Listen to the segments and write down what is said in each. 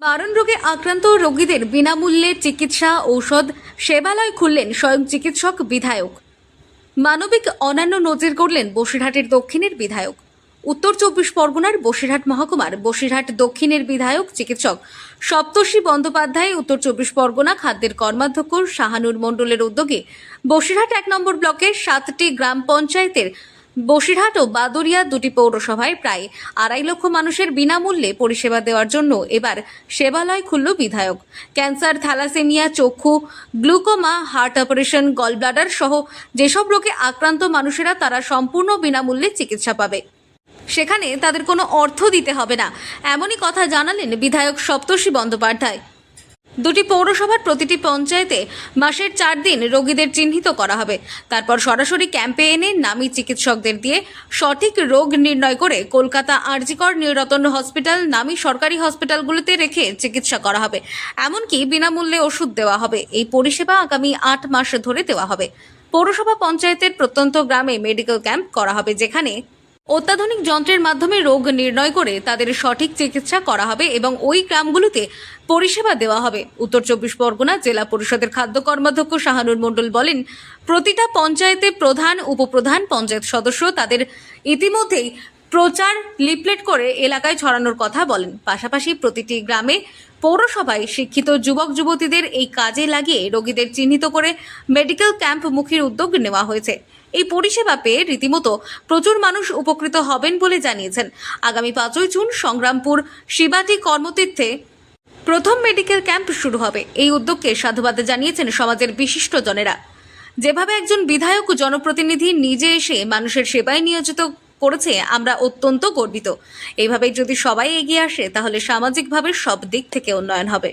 মারণ রোগে আক্রান্ত রোগীদের বিনামূল্যে চিকিৎসা, ঔষধ, সেবালয় খুললেন স্বয়ং চিকিৎসক বিধায়ক। মানবিক অন্যান্য নজির করলেন বসিরহাটের দক্ষিণের বিধায়ক। উত্তর চব্বিশ পরগনার বসিরহাট মহকুমার বসিরহাট দক্ষিণের বিধায়ক চিকিৎসক সপ্তর্ষি বন্দ্যোপাধ্যায়, উত্তর চব্বিশ পরগনা খাদ্যের কর্মাধ্যক্ষ শাহানুর মণ্ডলের উদ্যোগে বসিরহাট এক নম্বর ব্লকের সাতটি গ্রাম পঞ্চায়েতের বসিরহাট ও বাদুরিয়া দুটি পৌরসভায় প্রায় আড়াই লক্ষ মানুষের বিনামূল্যে পরিষেবা দেওয়ার জন্য এবার সেবালয় খুলল বিধায়ক। ক্যান্সার, থ্যালাসেমিয়া, চক্ষু, গ্লুকোমা, হার্ট অপারেশন, গলব্লাডার সহ যেসব রোগে আক্রান্ত মানুষেরা তারা সম্পূর্ণ বিনামূল্যে চিকিৎসা পাবে। সেখানে তাদের কোনো অর্থ দিতে হবে না, এমনই কথা জানালেন বিধায়ক সপ্তর্ষি বন্দ্যোপাধ্যায়। দুটি পৌরসভার প্রতিটি পঞ্চায়েতে মাসের চার দিন রোগীদের চিহ্নিত করা হবে। তারপর সরাসরি ক্যাম্পে এনে নামী চিকিৎসকদের দিয়ে সঠিক রোগ নির্ণয় করে কলকাতা আরজিকর নিরতন হসপিটাল নামী সরকারি হসপিটালগুলোতে রেখে চিকিৎসা করা হবে। এমনকি বিনামূল্যে ওষুধ দেওয়া হবে। এই পরিষেবা আগামী আট মাস ধরে দেওয়া হবে। পৌরসভা পঞ্চায়েতের প্রত্যন্ত গ্রামে মেডিকেল ক্যাম্প করা হবে, যেখানে অত্যাধুনিক যন্ত্রের মাধ্যমে রোগ নির্ণয় করে তাদের সঠিক চিকিৎসা করা হবে এবং ওই গ্রামগুলোতে পরিষেবা দেওয়া হবে। উত্তর চব্বিশ পরগনা জেলা পরিষদের খাদ্য কর্মাধ্যক্ষ শাহানুর মণ্ডল বলেন, প্রতিটা পঞ্চায়েতে প্রধান, উপপ্রধান, পঞ্চায়েত সদস্য তাদের ইতিমধ্যেই প্রচার লিফলেট করে এলাকায় ছড়ানোর কথা বলেন। পাশাপাশি প্রতিটি গ্রামে পৌরসভায় শিক্ষিত যুবক যুবতীদের এই কাজে লাগিয়ে রোগীদের চিহ্নিত করে মেডিকেল ক্যাম্প মুখীর উদ্যোগ নেওয়া হয়েছে। এই পরিষেবা পেয়ে রীতিমতো প্রচুর মানুষ উপকৃত হবেন বলে জানিয়েছেন। আগামী পাঁচই জুন সংগ্রামপুর শিবাটি কর্মতীর্থে প্রথম মেডিকেল ক্যাম্প শুরু হবে। এই উদ্যোগকে সাধুবাদ জানিয়েছেন সমাজের বিশিষ্ট জনেরা। যেভাবে একজন বিধায়ক জনপ্রতিনিধি নিজে এসে মানুষের সেবায় নিয়োজিত করেছে, আমরা অত্যন্ত গর্বিত। এইভাবে যদি সবাই এগিয়ে আসে, তাহলে সামাজিকভাবে সব দিক থেকে উন্নয়ন হবে।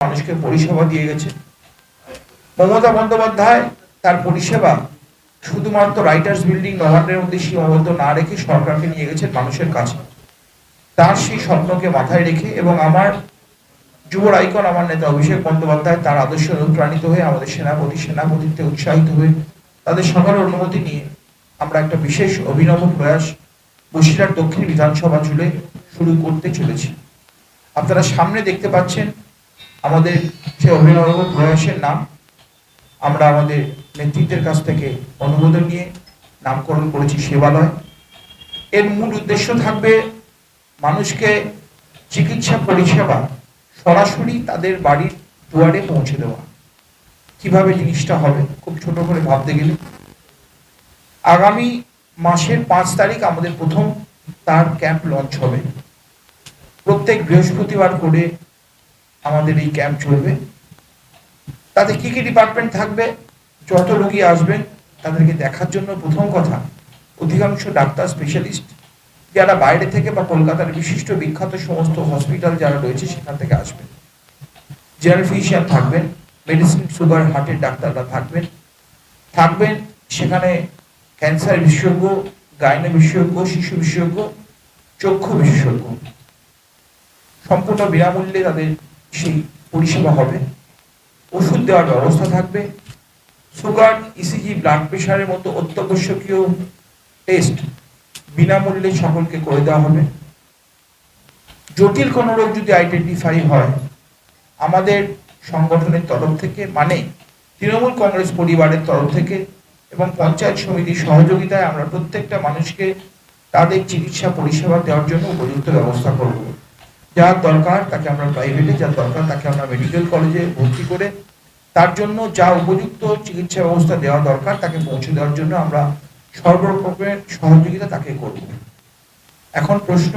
মানুষকে পরিষেবা দিয়ে গেছে। মমতা বন্দ্যোপাধ্যায় তার পরিষেবা শুধুমাত্র রাইটার্স বিল্ডিং নবান্নের মধ্যে সীমাবদ্ধ না রেখে সরকারকে নিয়ে গেছেন মানুষের কাছে। তার সেই স্বপ্নকে মাথায় রেখে এবং আমার যুব আইকন, আমার নেতা অভিষেক বন্দ্যোপাধ্যায় তার আদর্শ অনুপ্রাণিত হয়ে, আমাদের সেনাপতি, সেনাপতিত্বে উৎসাহিত হয়ে তাদের সকলের অনুমতি নিয়ে আমরা একটা বিশেষ অভিনব প্রয়াস বসিরহাট দক্ষিণ বিধানসভা জুড়ে শুরু করতে চলেছি। আপনারা সামনে দেখতে পাচ্ছেন আমাদের সে অভিনব প্রয়াসের নাম। আমরা আমাদের নেতৃত্বের কাছ থেকে অনুমোদন নিয়ে নামকরণ করেছি সেবালয়। এর মূল উদ্দেশ্য থাকবে মানুষকে চিকিৎসা পরিষেবা সরাসরি তাদের বাড়ির দুয়ারে পৌঁছে দেওয়া। কীভাবে জিনিসটা হবে খুব ছোট করে ভাবতে গেলে আগামী মাসের পাঁচ তারিখ আমাদের প্রথম তার ক্যাম্প লঞ্চ হবে। প্রত্যেক বৃহস্পতিবার করে আমাদের এই ক্যাম্প চলবে। তাতে কি কি ডিপার্টমেন্ট থাকবে, যত রোগী আসবেন, তাদেরকে দেখার জন্য প্রথম কথা, অধিকাংশ ডাক্তার স্পেশালিস্ট, যারা বাইরে থেকে বা কলকাতার বিশিষ্ট বিখ্যাত সমস্ত হসপিটাল যারা রয়েছে, সেখান থেকে আসবেন। জেনারেল ফিজিশিয়ান থাকবেন, মেডিসিন, সুগার, হার্টের ডাক্তাররা থাকবেন। থাকবেন সেখানে ক্যান্সার বিশেষজ্ঞ, গাইনো বিশেষজ্ঞ, শিশু বিশেষজ্ঞ, চক্ষু বিশেষজ্ঞ। সম্পূর্ণ বিনামূল্যে তাদের সেই পরিষেবা হবে। ওষুধ দেওয়ার ব্যবস্থা থাকবে। সুগার ইসিজি ব্লাড প্রেশারের মতো অত্যাবশ্যকীয় টেস্ট বিনামূল্যে সকলকে করে দেওয়া হবে। জটিল কোনো রোগ যদি আইডেন্টিফাই হয়, আমাদের সংগঠনের তরফ থেকে মানে তৃণমূল কংগ্রেস পরিবারের তরফ থেকে এবং পঞ্চায়েত সমিতির সহযোগিতায় আমরা প্রত্যেকটা মানুষকে তাদের চিকিৎসা পরিষেবা দেওয়ার জন্য উপযুক্ত ব্যবস্থা করব। যার দরকার তাকে আমরা প্রাইভেটে যার দরকার তাকে আমরা মেডিকেল কলেজে ভর্তি করে তার জন্য যা উপযুক্ত চিকিৎসা ব্যবস্থা দেওয়া দরকার তাকে পৌঁছে দেওয়ার জন্য আমরা সর্বরকমের সহযোগিতা তাকে করব। এখন প্রশ্ন,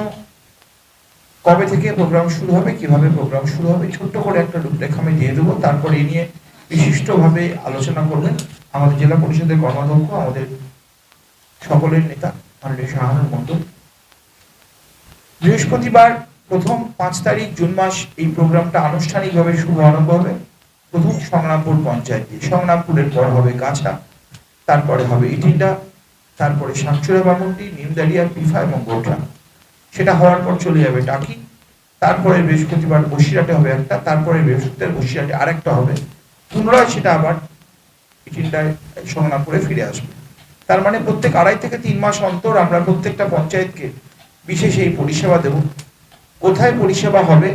কবে থেকে প্রোগ্রাম শুরু হবে, কীভাবে প্রোগ্রাম শুরু হবে, ছোট্ট করে একটা রূপরেখা আমি দিয়ে দেবো, তারপরে এই নিয়ে বিশিষ্টভাবে আলোচনা করবেন। আমাদের জেলা পরিষদের কর্মাধ্যক্ষ, আমাদের সকলের নেতা, মাননীয় শাহানুর মন্ডল। বৃহস্পতিবার প্রথম পাঁচ তারিখ জুন মাস এই প্রোগ্রামটা আনুষ্ঠানিকভাবে শুভ আরম্ভ হবে। প্রথম সংগ্রামপুর পঞ্চায়েত সংগ্রামপুরের পর হবে কাছা তারপরে হবে ইটিন্ডা তারপরে সাংচুরা বামুন্ডি নিমদারিয়া, পিফা এবং গোটা সেটা হওয়ার পর চলে যাবে টাকি, তারপরে বৃহস্পতিবার বসিরহাটে হবে একটা, তারপরে বৃহস্পতিবার বসিরহাটে আরেকটা হবে। পুনরায় সেটা আবার ইটিন্ডায় সংগ্রামপুরে ফিরে আসবে। তার মানে প্রত্যেক আড়াই থেকে তিন মাস অন্তর আমরা প্রত্যেকটা পঞ্চায়েতকে বিশেষ এই পরিষেবা দেব। কোথায় পরিষেবা হবে?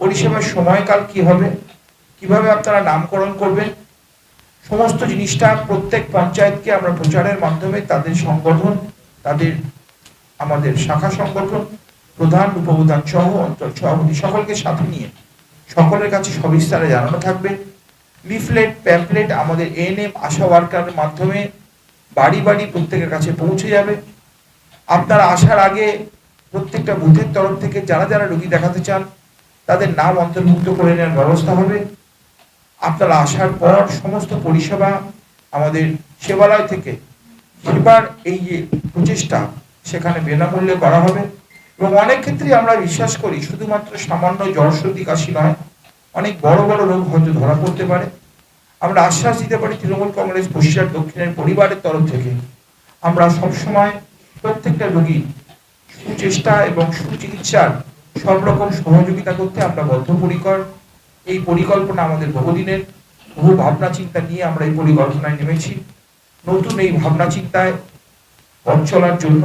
পরিষেবার সময়কাল কি হবে? কীভাবে আপনারা নামকরণ করবেন? সমস্ত জিনিসটা প্রত্যেক পঞ্চায়েতকে আমরা প্রচারের মাধ্যমে তাদের সংগঠন, তাদের আমাদের শাখা সংগঠন, প্রধান, উপপ্রধান সহ অঞ্চল সভাপতি সকলকে সাথে নিয়ে সকলের কাছে সবিস্তারে জানানো থাকবে। লিফলেট প্যাম্পলেট আমাদের এএনএম আশা ওয়ার্কারের মাধ্যমে বাড়ি বাড়ি প্রত্যেকের কাছে পৌঁছে যাবে। আপনারা আসার আগে প্রত্যেকটা বুথের তরফ থেকে যারা যারা রোগী দেখাতে চান, তাদের নাম অন্তর্ভুক্ত করে নেওয়ার ব্যবস্থা হবে। আপনারা আসার পর সমস্ত পরিষেবা আমাদের সেবালয় থেকে সেবার এই যে প্রচেষ্টা, সেখানে বিনামূল্যে করা হবে। এবং অনেক ক্ষেত্রে আমরা বিশ্বাস করি, শুধুমাত্র সামান্য জ্বর সর্দি কাশি নয় অনেক বড় বড় রোগ হয়তো ধরা পড়তে পারে। আমরা আশ্বাস দিতে পারি তৃণমূল কংগ্রেস বসিরহাট দক্ষিণের পরিবারের তরফ থেকে। আমরা সবসময় প্রত্যেকটা রোগী সুচেষ্টা এবং সুচিকিৎসার সব রকম সহযোগিতা করতে আমরা বদ্ধপরিকর। এই পরিকল্পনা আমাদের বহুদিনের। বহু ভাবনা চিন্তা নিয়ে আমরা এই পরিকল্পনায় নেমেছি। নতুন এই ভাবনা চিন্তায় পথ চলার জন্য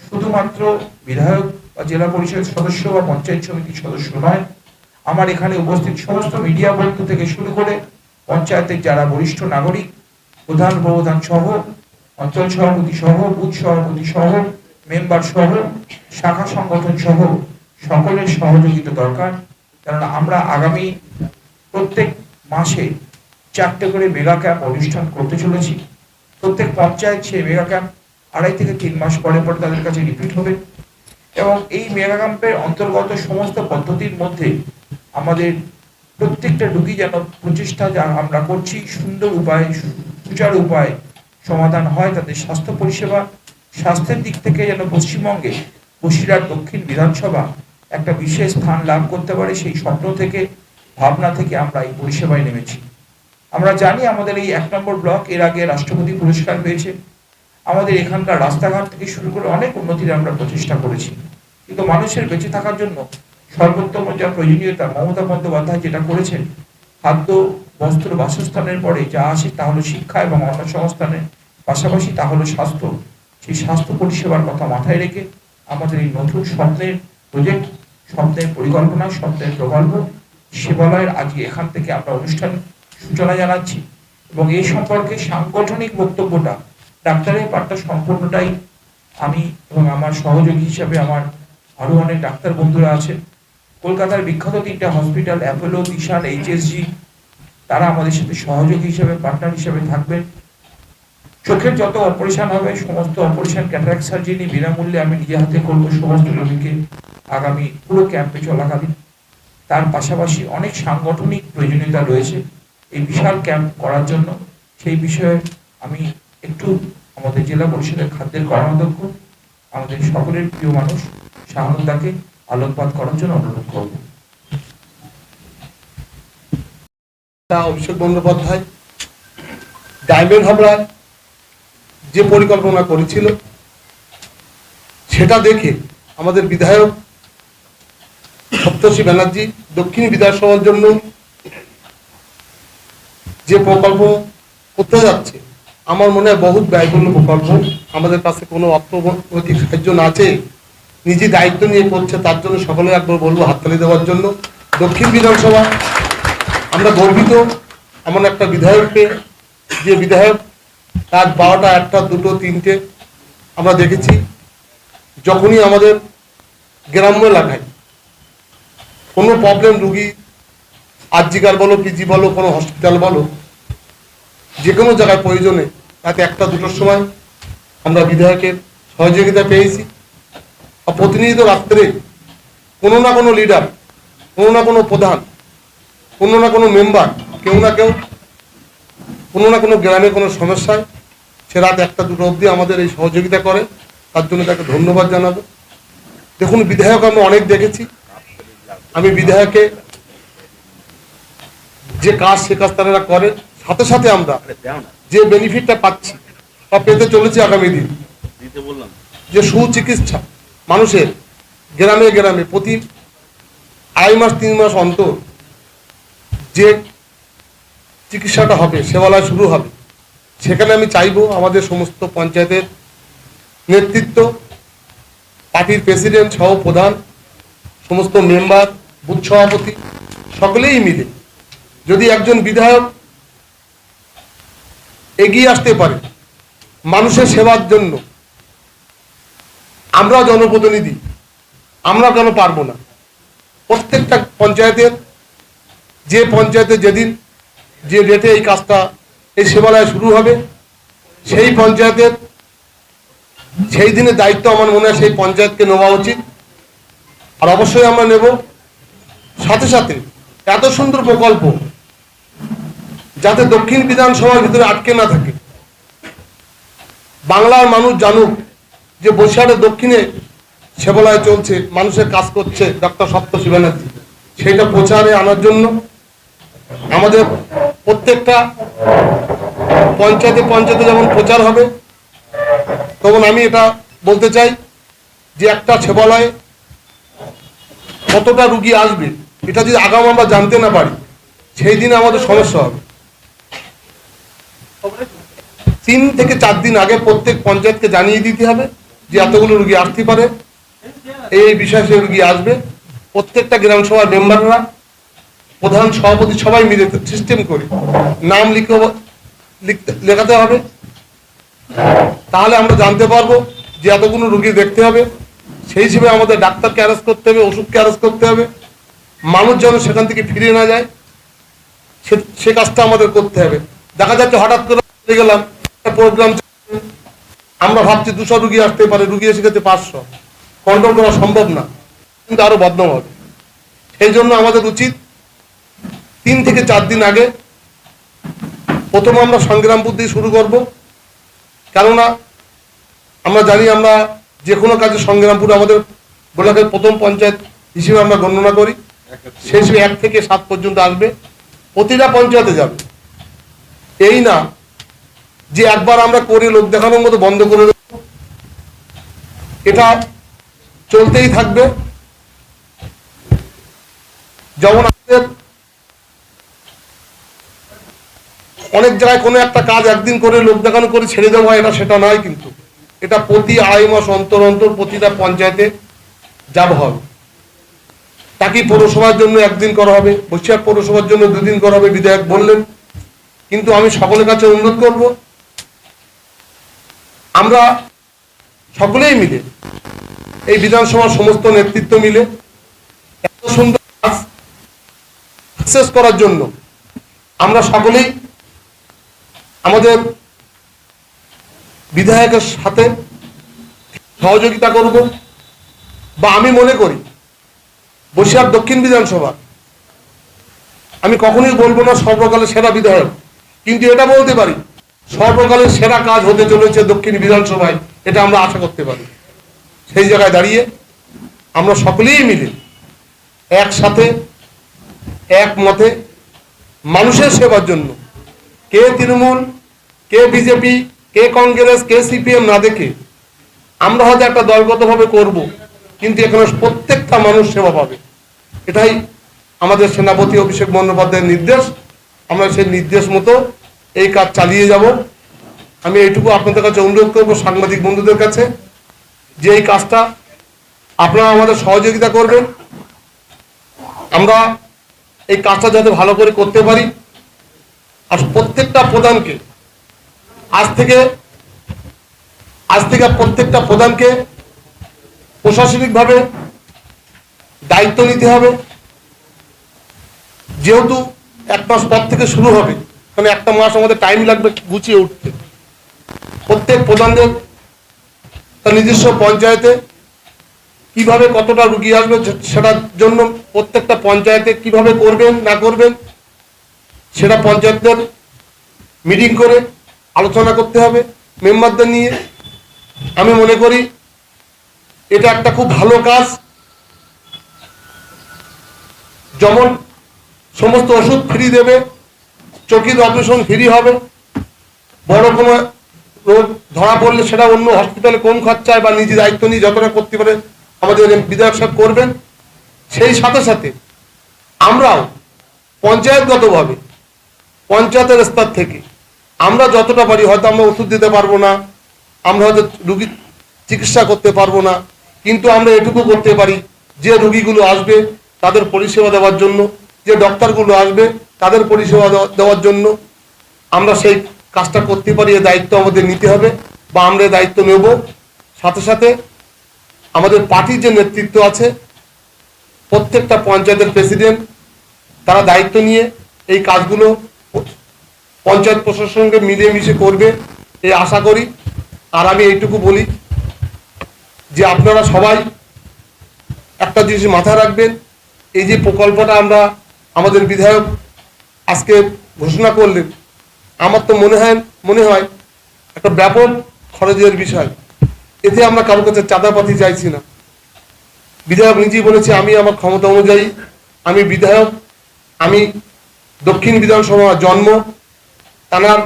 শুধুমাত্র বিধায়ক বা জেলা পরিষদ সদস্য বা পঞ্চায়েত সমিতির সদস্য নয় আমার এখানে উপস্থিত সমস্ত মিডিয়া বন্ধু থেকে শুরু করে পঞ্চায়েতের যারা বরিষ্ঠ নাগরিক, প্রধান প্রধান সহ, অঞ্চল সভাপতি সহ, বুথ সভাপতি সহ, মেম্বার সহ, শাখা সংগঠন সহ সকলের সহযোগিতা দরকার। কেননা আমরা আগামী প্রত্যেক মাসে চারটে করে মেগা ক্যাম্প অনুষ্ঠান করতে চলেছি। প্রত্যেক পঞ্চায়েত সেই মেগা ক্যাম্প আড়াই থেকে তিন মাস পরে পরে তাদের কাছে রিপিট হবে। এবং এই মেগা ক্যাম্পের অন্তর্গত সমস্ত পদ্ধতির মধ্যে আমাদের প্রত্যেকটা রোগী যেন প্রচেষ্টা যা আমরা করছি, সুন্দর উপায়, সুচারু উপায় সমাধান হয় তাদের স্বাস্থ্য পরিষেবা, স্বাস্থ্যের দিক থেকে যেন পশ্চিমবঙ্গে বসিরহাট দক্ষিণ বিধানসভা একটা বিশেষ স্থান লাভ করতে পারে, সেই স্বপ্ন থেকে, ভাবনা থেকে আমরা এই পরিষেবায় নেমেছি। আমরা জানি আমাদের এই এক নম্বর ব্লক এর আগে রাষ্ট্রপতি পুরস্কার পেয়েছে। আমাদের এখানকার রাস্তাঘাট থেকে শুরু করে অনেক উন্নতির আমরা প্রচেষ্টা করেছি। কিন্তু মানুষের বেঁচে থাকার জন্য সর্বোত্তম যা প্রয়োজনীয়তা মমতা বন্দ্যোপাধ্যায় যেটা করেছেন, খাদ্য, বস্ত্র, বাসস্থানের পরে যা আসে তা হলো শিক্ষা এবং অন্নসংস্থানের পাশাপাশি তা হলো স্বাস্থ্য। সেই স্বাস্থ্য পরিষেবার কথা মাথায় রেখে আমাদের এই নতুন স্বপ্নের প্রজেক্ট স্বপ্নের পরিকল্পনা, স্বপ্নের প্রকল্প সেবালয়ের আজকে এখান থেকে আমরা অনুষ্ঠান সূচনা জানাচ্ছি এবং এই সম্পর্কে সাংগঠনিক বক্তব্যটা, ডাক্তারের পাঠটা সম্পূর্ণটাই আমি এবং আমার সহযোগী হিসাবে আমার আরও অনেক ডাক্তার বন্ধুরা আছেন। কলকাতার বিখ্যাত তিনটা হসপিটাল, অ্যাপোলো দিশান এইচএসজি, তারা আমাদের সাথে সহযোগী হিসেবে, পার্টনার হিসেবে থাকবেন। চোখের যত অপারেশন হবে, সমস্ত অপারেশন, ক্যাটারাক্ট সার্জারি বিনামূল্যে আমি নিজে হাতে করব, সমস্ত রোগীকে আগামী পুরো ক্যাম্পে চলাকালীন। তার পাশাপাশি অনেক সাংগঠনিক প্রয়োজনীয়তা রয়েছে এই বিশাল ক্যাম্প করার জন্য। সেই বিষয়ে আমি একটু আমাদের জেলা পরিষদের খাদ্যের কর্মাধ্যক্ষ, আমাদের সকলের প্রিয় মানুষ শাহানুদ্দাকে আলোকপাত করার জন্য অনুরোধ করব। অভিষেক বন্দ্যোপাধ্যায়, ডায়মন্ড হামলার যে পরিকল্পনা করেছিল, সেটা দেখে আমাদের বিধায়ক সপ্তর্ষি ব্যানার্জি দক্ষিণ বিধানসভার জন্য যে প্রকল্প করতে যাচ্ছে, আমার মনে হয় বহুত ব্যয়বহুল প্রকল্প। আমাদের কাছে কোনো অর্থনৈতিক সাহায্য না আছে নিজে দায়িত্ব নিয়ে করছে, তার জন্য সকলে একবার বলব, হাততালি দেওয়ার জন্য। দক্ষিণ বিধানসভা, আমরা গর্বিত, এমন একটা বিধায়ককে, যে বিধায়ক রাত বারোটা, একটা, দুটো, তিনটে, আমরা দেখেছি, যখনই আমাদের গ্রাম্য এলাকায় কোনো প্রবলেম রুগী আরজিকার বলো, পিজি বলো, কোনো হসপিটাল বলো, যে কোনো জায়গায় প্রয়োজনে, রাতে একটা, দুটোর সময় আমরা বিধায়কের সহযোগিতা পেয়েছি। প্রতিনিয়ত রাত্রে কোনো না কোনো লিডার কোনো না কোনো প্রধান কোনো না কোনো মেম্বার কেউ না কেউ কোনো না কোনো গ্রামে কোনো সমস্যায় সে রাত একটা দুটো অবধি আমাদের এই সহযোগিতা করে। তার জন্য তাকে ধন্যবাদ জানাব। দেখুন বিধায়ক আমি অনেক দেখেছি। আমি বিধায়কে যে কাজ সে কাজ তারা করে। সাথে সাথে আমরা যে বেনিফিটটা পাচ্ছি বা পেতে চলেছি আগামী দিন যে সুচিকিৎসা মানুষের গ্রামে গ্রামে প্রতি আড়াই মাস, তিন মাস অন্তর যে চিকিৎসাটা হবে, সেবালয় শুরু হবে, সেখানে আমি চাইব আমাদের সমস্ত পঞ্চায়েতের নেতৃত্ব, পার্টির প্রেসিডেন্ট সহ প্রধান, সমস্ত মেম্বার, বুথ সভাপতি, সকলেই মিলে যদি একজন বিধায়ক এগিয়ে আসতে পারে, মানুষের সেবার জন্য আমরা জনপ্রতিনিধি। আমরা কেন পারব না? প্রত্যেকটা পঞ্চায়েতের, যে পঞ্চায়েতে যেদিন, যে ডেটে এই কাজটা, এই সেবালয় শুরু হবে, সেই পঞ্চায়েতের, সেই দিনের দায়িত্ব আমার মনে হয় সেই পঞ্চায়েতকে নেওয়া উচিত। আর অবশ্যই আমরা নেব। সাথে সাথে এত সুন্দর প্রকল্প, যাতে দক্ষিণ বিধানসভার ভিতরে আটকে না থাকে। বাংলার মানুষ জানুক যে বসিরহাটের দক্ষিণে সেবালয় চলছে, মানুষের কাজ করছে ডক্টর সপ্তশী ব্যানার্জি। সেটা প্রচারে আনার জন্য আমাদের প্রত্যেকটা পঞ্চায়েতে পঞ্চায়েতে যেমন প্রচার হবে, তখন আমি এটা বলতে চাই যে একটা সেবালয়ে কতটা রুগী আসবে, এটা যদি আগাম আমরা জানতে না পারি, সেই দিনে আমাদের সমস্যা হবে। তিন থেকে চার দিন আগে প্রত্যেক পঞ্চায়েতকে জানিয়ে দিতে হবে যে এতগুলো রুগী আসতে পারে, এই বিষয়ে সে রুগী আসবে। প্রত্যেকটা গ্রাম সভার মেম্বাররা, প্রধান সভাপতি সবাই মিলে সিস্টেম করে। নাম লিখে লিখতে হবে। তাহলে আমরা জানতে পারব যে এতগুলো রুগী দেখতে হবে। সেই হিসেবে আমাদের ডাক্তারকে অ্যারেস্ট করতে হবে, ওষুধকে অ্যারেস্ট করতে হবে। মানুষ যেন সেখান থেকে ফিরে না যায়, সে কাজটা আমাদের করতে হবে। দেখা যাচ্ছে হঠাৎ করে গেলাম প্রোগ্রাম আমরা ভাবছি দুশো রুগী আসতে পারে, রুগী এসে গেছে পাঁচশো। কন্ট্রোল করা সম্ভব না, কিন্তু আরও বদনাম হবে। সেই জন্য আমাদের উচিত তিন থেকে চার দিন আগে প্রথম আমরা সংগ্রামপুর দিয়ে শুরু করব। কেননা আমরা জানি আমরা যে কোনো কাজে সংগ্রামপুর আমাদের ব্লকের প্রথম পঞ্চায়েত হিসেবে আমরা গণনা করি। সেই হিসেবে এক থেকে সাত পর্যন্ত আসবে। প্রতিটা পঞ্চায়েতে যাবে। এই না যে একবার আমরা করে, লোক দেখানোর মতো বন্ধ করে দেব। এটা চলতেই থাকবে। যেমন আমাদের অনেক জায়গায় কোনো একটা কাজ একদিন করে লোক দেখানো করে ছেড়ে দেওয়া হয়, এটা সেটা নয় কিন্তু। এটা প্রতি আড়াই মাস অন্তর অন্তর প্রতিটা পঞ্চায়েতে যাব হবে। তাকে পৌরসভার জন্য একদিন করা হবে? বসিরহাট পৌরসভার জন্য দুদিন করা হবে, বিধায়ক বললেন। কিন্তু আমি সকলের কাছে অনুরোধ করব আমরা সকলেই মিলে এই বিধানসভার সমস্ত নেতৃত্ব মিলে এত সুন্দর কাজ সাকসেস করার জন্য আমরা সকলেই আমাদের বিধায়কের সাথে সহযোগিতা করব বা আমি মনে করি বসিরহাট দক্ষিণ বিধানসভা, আমি কখনোই বলব না সর্বকালের সেরা বিধায়ক, কিন্তু এটা বলতে পারি সর্বকালের সেরা কাজ হতে চলেছে দক্ষিণ বিধানসভায়, এটা আমরা আশা করতে পারি। সেই জায়গায় দাঁড়িয়ে আমরা সকলেই মিলে একসাথে এক মতে মানুষের সেবার জন্য কে তৃণমূল, কে বিজেপি, কে কংগ্রেস, কে সিপিএম না দেখে আমরা হয়তো একটা দলগতভাবে করব, কিন্তু এখানে প্রত্যেকটা মানুষ সেবা পাবে। এটাই আমাদের সেনাপতি অভিষেক বন্দ্যোপাধ্যায়ের নির্দেশ। আমরা সেই নির্দেশ মতো এই কাজ চালিয়ে যাব। আমি এইটুকু আপনাদের কাছে অনুরোধ করব সাংবাদিক বন্ধুদের কাছে যে এই কাজটা আপনারা আমাদের সহযোগিতা করবেন। আমরা এই কাজটা যাতে ভালো করে করতে পারি। আর প্রত্যেকটা প্রধানকে আজ থেকে আজ থেকে প্রত্যেকটা প্রধানকে প্রশাসনিকভাবে দায়িত্ব নিতে হবে। যেহেতু এক মাস পর থেকে শুরু হবে কারণ একটা মাস আমাদের টাইম লাগবে গুছিয়ে উঠতে। প্রত্যেক প্রধানদের তার নিজস্ব পঞ্চায়েতে কীভাবে কতটা রুগী আসবে সেটার জন্য প্রত্যেকটা পঞ্চায়েতে কীভাবে করবেন, না করবেন, সেটা পঞ্চায়েতদের মিটিং করে আলোচনা করতে হবে মেম্বারদের নিয়ে। আমি মনে করি এটা একটা খুব ভালো কাজ। যেমন সমস্ত ওষুধ ফ্রি দেবে চকির অপারেশন ফ্রি হবে। বড় কোনো রোগ ধরা পড়লে সেটা অন্য হসপিটালে কম খরচায় বা নিজে দায়িত্ব নিয়ে যতটা করতে পারে আমাদের বিধায়ক সাহেব করবেন। সেই সাথে সাথে আমরাও পঞ্চায়েতগতভাবে, পঞ্চায়েতের স্তর থেকে আমরা যতটা পারি হয়তো আমরা ওষুধ দিতে পারব না, আমরা হয়তো রুগী চিকিৎসা করতে পারব না, কিন্তু আমরা এটুকু করতে পারি যে রুগীগুলো আসবে তাদের পরিষেবা দেওয়ার জন্য, যে ডক্টরগুলো আসবে তাদের পরিষেবা দেওয়া- দেওয়ার জন্য আমরা সেই কাজটা করতে পারি এ দায়িত্ব আমাদের নিতে হবে বা আমরা দায়িত্ব নেব। সাথে সাথে আমাদের পার্টির যে নেতৃত্ব আছে, প্রত্যেকটা পঞ্চায়েতের প্রেসিডেন্ট, তারা দায়িত্ব নিয়ে এই কাজগুলো পঞ্চায়েত প্রশাসনকে সঙ্গে মিলেমিশে করবে এই আশা করি। আর আমি এইটুকু বলি যে আপনারা সবাই একটা জিনিস মাথায় রাখবেন, এই যে প্রকল্পটা আমরা আমাদের বিধায়ক আজকে ঘোষণা করলেন। আমার তো মনে হয় মনে হয় একটা ব্যাপক খরচের বিষয়। এতে আমরা কারোর কাছে চাঁদাপাতি চাইছি না। বিধায়ক নিজেই বলেছে, আমি আমার ক্ষমতা অনুযায়ী আমি বিধায়ক, আমি দক্ষিণ বিধানসভা জন্ম। তানার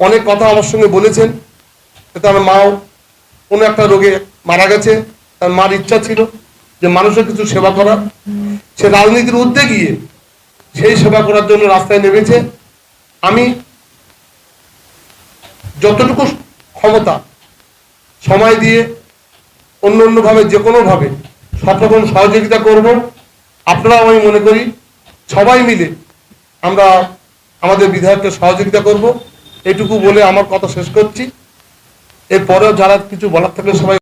অনেক কথা আমার সঙ্গে বলেছেন। তার মাও কোনো একটা রোগে মারা গেছে। তার মার ইচ্ছা ছিল যে মানুষের কিছু সেবা করার। সে রাজনীতির ঊর্ধ্বে গিয়ে সেই সেবা করার জন্য রাস্তায় নেমেছে। আমি যতটুকু ক্ষমতা, সময় দিয়ে অন্য অন্যভাবে, যে কোনোভাবে সব রকম সহযোগিতা করব, আপনারাও আমি মনে করি সবাই মিলে আমরা আমাদের বিধায়ককে সহযোগিতা করব। এটুকু বলে আমার কথা শেষ করছি। এরপরেও যারা কিছু বলার থাকলে সবাই